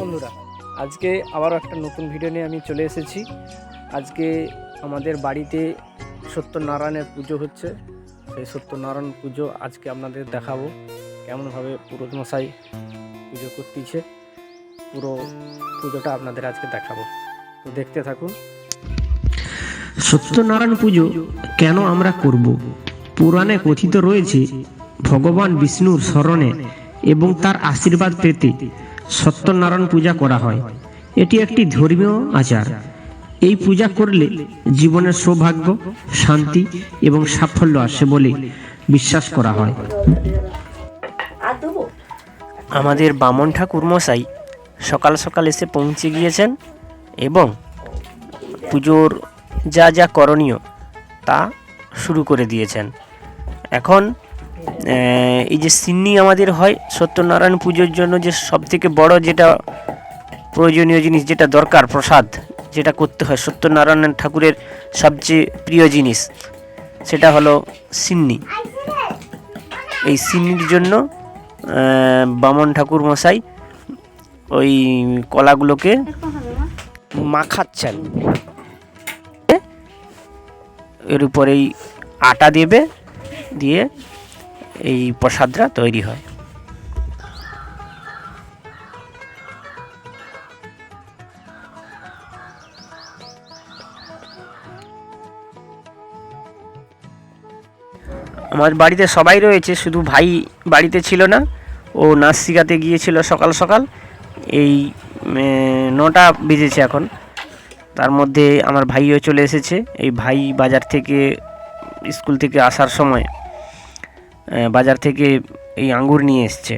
বন্ধুরা আজকে আবারও একটা নতুন ভিডিও নিয়ে আমি চলে এসেছি। আজকে আমাদের বাড়িতে সত্যনারায়ণের পুজো হচ্ছে। সেই সত্যনারায়ণ পুজো আজকে আপনাদের দেখাবো। কেমনভাবে পুরোহিত মশাই পুজো করতেছে, পুরো পুজোটা আপনাদের আজকে দেখাবো। তো দেখতে থাকুন। সত্যনারায়ণ পুজো কেন আমরা করব? পুরাণে কথিত রয়েছে, ভগবান বিষ্ণুর স্মরণে এবং তার আশীর্বাদ পেতে সত্যনারায়ণ পূজা করা হয়। এটি একটি ধর্মীয় আচার। এই পূজা করলে জীবনের সৌভাগ্য, শান্তি এবং সাফল্য আসে বলে বিশ্বাস করা হয়। আমাদের বামন ঠাকুর মশাই সকাল সকাল এসে পৌঁছে গিয়েছেন এবং পুজোর যা যা করণীয় তা শুরু করে দিয়েছেন। এখন এই যে সিন্নি আমাদের হয়, সত্যনারায়ণ পুজোর জন্য যে সবথেকে বড় যেটা প্রয়োজনীয় জিনিস, যেটা দরকার, প্রসাদ, যেটা করতে হয়, সত্যনারায়ণ ঠাকুরের সবচেয়ে প্রিয় জিনিস, সেটা হলো সিন্নি। এই সিন্নির জন্য বামন ঠাকুর মশাই ওই কলাগুলোকে মাখাচ্ছেন। এর উপরেই আটা দেবে, দিয়ে এই প্রসাদটা তৈরি হয়। আমার বাড়িতে সবাই রয়েছে, শুধু ভাই বাড়িতে ছিল না, ও নাচ শিখাতে গিয়েছিল সকাল সকাল। এই নটা বেজেছে এখন। তার মধ্যে আমার ভাইও চলে এসেছে এই ভাই বাজার থেকে স্কুল থেকে আসার সময় বাজার থেকে এই আঙ্গুর নিয়ে এসছে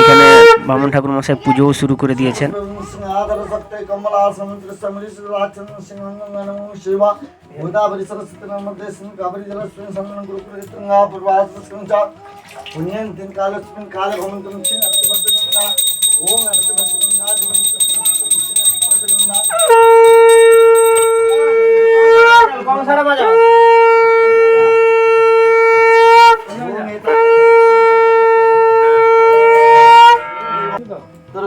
এখানে বামন ঠাকুর মশাই পুজোও শুরু করে দিয়েছেন সিংহাদর সত্য কমলা সমুদ্র সমরি সুরাচন সিংহং নমো শিবা গোদাবরী সরস্বতী নর্মদে সিং কাবরী জলস্মিন সন্নন গুরু কৃষ্ণা পূর্বাস সংচা পুণ্যং তিন কালস্মিন কাল ভ্রমন্তম সিং অর্থবদ্ধগঙ্গা ওম তোর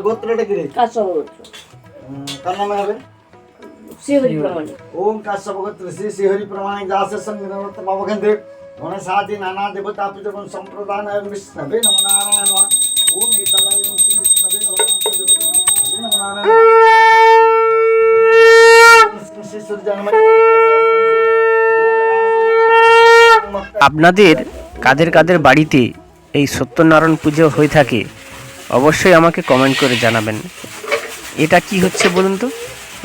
গোত্রটা কি রে কাশ্যপ গোত্র কার নামে হবে শ্রীহরি প্রমাণিক ওম কাশ্যপ গোত্র শ্রী শ্রীহরি প্রমাণিক দাসের সঙ্গে নমস্ত বাবকেন্দ্রে గణసాది నానా దేవతా పితృం సంప్రదాన విష్ణవే నమ నారాయణ ఓం ఈ తలాయం శ్రీ విష్ణవే నమ దేవతా నమ నారాయణ আপনাদের কাদের কাদের বাড়িতে এই সত্যনারায়ণ পুজো হয়ে থাকে, অবশ্যই আমাকে কমেন্ট করে জানাবেন। এটা কি হচ্ছে বলুন তো?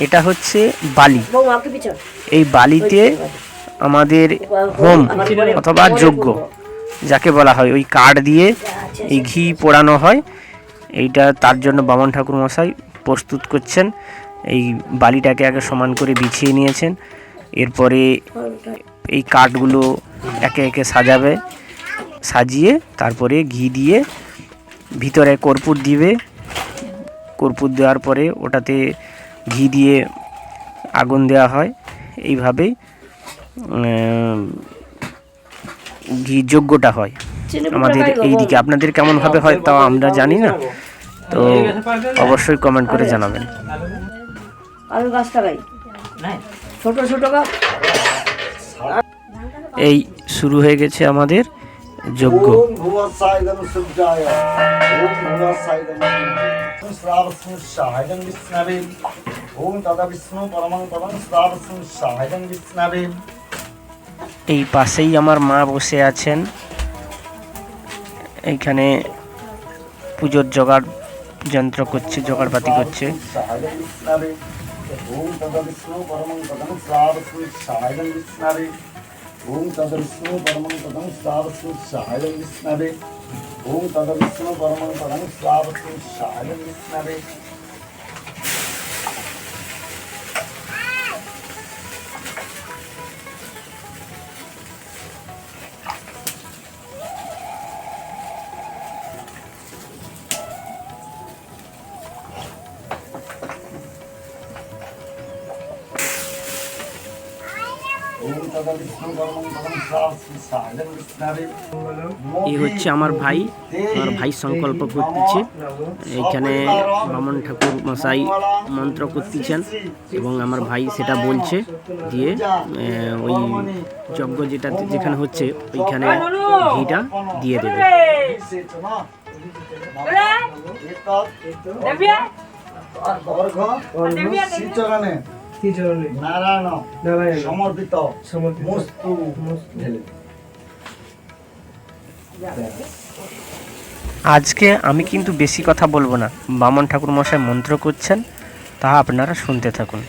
এটা হচ্ছে বালি। এই বালিতে আমাদের হোম অথবা যজ্ঞ, যাকে বলা হয়, ওই কাঠ দিয়ে এই ঘি পোড়ানো হয়। এইটা তার জন্য বামন ঠাকুর মশাই প্রস্তুত করছেন। এই বালিটাকে আগে সমান করে বিছিয়ে নিয়েছেন। এরপরে এই কাঠগুলো একে একে সাজাবে সাজিয়ে তারপরে ঘি দিয়ে ভিতরে কর্পূর দিবে। কর্পূর দেওয়ার পরে ওটাতে ঘি দিয়ে আগুন দেওয়া হয়। এইভাবেই ঘি যোগ্যটা হয়। আমাদের এই দিকে আপনাদের কেমন ভাবে হয় তাও আমরা জানি না। তো অবশ্যই কমেন্ট করে জানাবেন। ছোট ছোট গাছ। এই শুরু হয়ে গেছে আমাদের যজ্ঞ। এই পাশেই আমার মা বসে আছেন। এইখানে পুজোর জোগাড় যন্ত্র করছে জোগাড়পাতি করছে। ओम तदा विष्णु परमं पदं श्रावस्म शायदम विष्णवे ओम तदा विष्णु परमं पदं श्रावस्म शायदम विष्णवे ओम तदा विष्णु परमं पदं श्रावस्म शायदम विष्णवे এই হচ্ছে আমার ভাই আমার ভাই সংকল্প করতেছে। এখানে বামন ঠাকুর মশাই মন্ত্র করতেছেন এবং আমার ভাই সেটা বলছে দিয়ে ওই যজ্ঞ যেটা যেখানে হচ্ছে, ওইখানে ঘিটা দিয়ে দেবে। শ্রীচরণে নারায়ণ। সমর্পিত। মস্তু। ঢেলে আজকে আমি কিন্তু বেশি কথা বলব না। বামন ঠাকুর মশাই মন্ত্র করছেন তা আপনারা শুনতে থাকুন।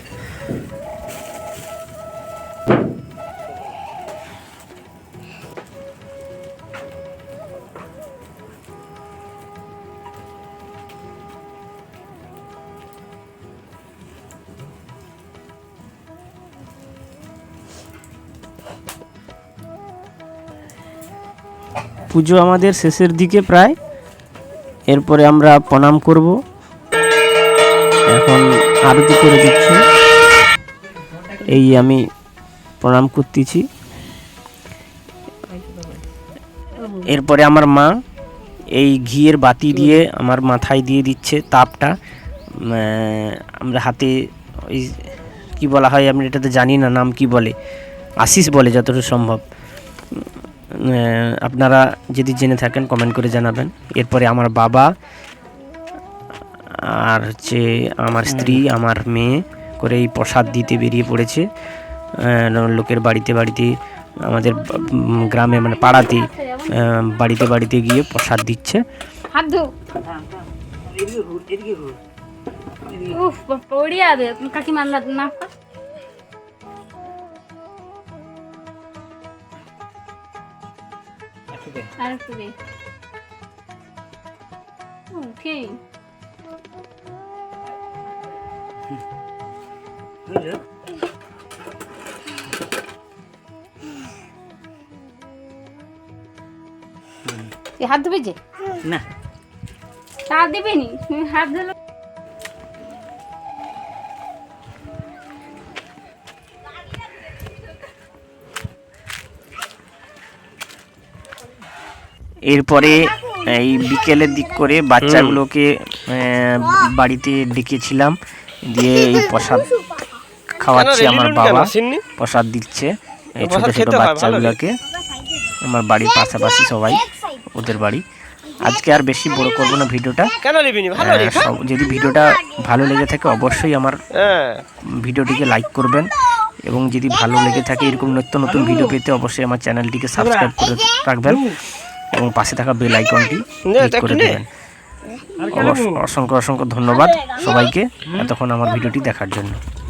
পুজো আমাদের শেষের দিকে প্রায়। এরপরে আমরা প্রণাম করব। এখন আরতি করে দিচ্ছে। এই আমি প্রণাম করতেছি। এরপরে আমার মা এই ঘিয়ের বাতি দিয়ে আমার মাথায় দিয়ে দিচ্ছে তাপটা। আমরা হাতে ওই কী বলা হয় আমি এটাতে জানি না নাম কি বলে। আশিস বলে যতটুকু সম্ভব। আপনারা যদি জেনে থাকেন কমেন্ট করে জানাবেন। এরপরে আমার বাবা আর হচ্ছে আমার স্ত্রী আমার মেয়ে করে এই প্রসাদ দিতে বেরিয়ে পড়েছে। লোকের বাড়িতে বাড়িতে আমাদের গ্রামে মানে পাড়াতে বাড়িতে বাড়িতে গিয়ে প্রসাদ দিচ্ছে। কাকিমার না আর একটু দে ওকে তুই হাত ধুবি যে? না। হাত দিবি নি হাত ধুলো। এরপরে এই বিকেলের দিক করে বাচ্চাগুলোকে বাড়িতে ডেকেছিলাম। দিয়ে এই প্রসাদ খাওয়াচ্ছে আমার বাবা। প্রসাদ দিচ্ছে। এই ছোট ছোট বাচ্চাগুলোকে। আমার বাড়ির পাশাপাশি সবাই ওদের বাড়ি। আজকে আর বেশি বড় করব না ভিডিওটা। যদি ভিডিওটা ভালো লেগে থাকে অবশ্যই আমার হ্যাঁ। ভিডিওটিকে লাইক করবেন। এবং যদি ভালো লেগে থাকে এরকম নিত্য নতুন ভিডিও পেতে অবশ্যই আমার চ্যানেলটিকে সাবস্ক্রাইব করে রাখবেন। এবং পাশে থাকা বেল আইকনটি ক্লিক করে দেবেন। অবশ্য- অসংখ্য অসংখ্য ধন্যবাদ সবাইকে। এতক্ষণ আমার ভিডিওটি দেখার জন্য।